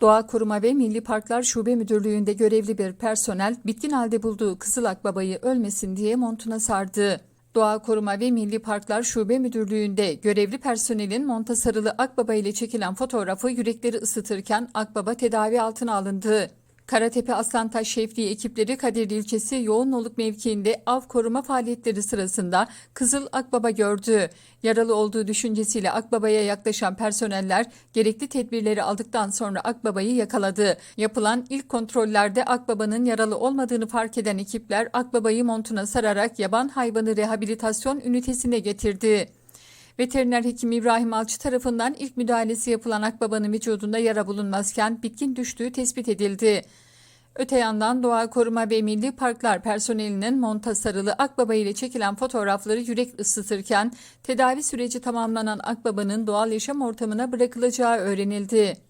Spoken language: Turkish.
Doğa Koruma ve Milli Parklar Şube Müdürlüğü'nde görevli bir personel bitkin halde bulduğu kızıl akbabayı ölmesin diye montuna sardı. Doğa Koruma ve Milli Parklar Şube Müdürlüğü'nde görevli personelin monta sarılı akbaba ile çekilen fotoğrafı yürekleri ısıtırken akbaba tedavi altına alındı. Karatepe Aslantaş Şefliği ekipleri Kadirli ilçesi Yoğunoluk mevkiinde av koruma faaliyetleri sırasında Kızıl Akbaba gördü. Yaralı olduğu düşüncesiyle Akbaba'ya yaklaşan personeller gerekli tedbirleri aldıktan sonra Akbaba'yı yakaladı. Yapılan ilk kontrollerde Akbaba'nın yaralı olmadığını fark eden ekipler Akbaba'yı montuna sararak yaban hayvanı rehabilitasyon ünitesine getirdi. Veteriner hekim İbrahim Alçı tarafından ilk müdahalesi yapılan akbabanın vücudunda yara bulunmazken bitkin düştüğü tespit edildi. Öte yandan Doğa Koruma ve Milli Parklar personelinin monta sarılı akbaba ile çekilen fotoğrafları yürek ısıtırken tedavi süreci tamamlanan akbabanın doğal yaşam ortamına bırakılacağı öğrenildi.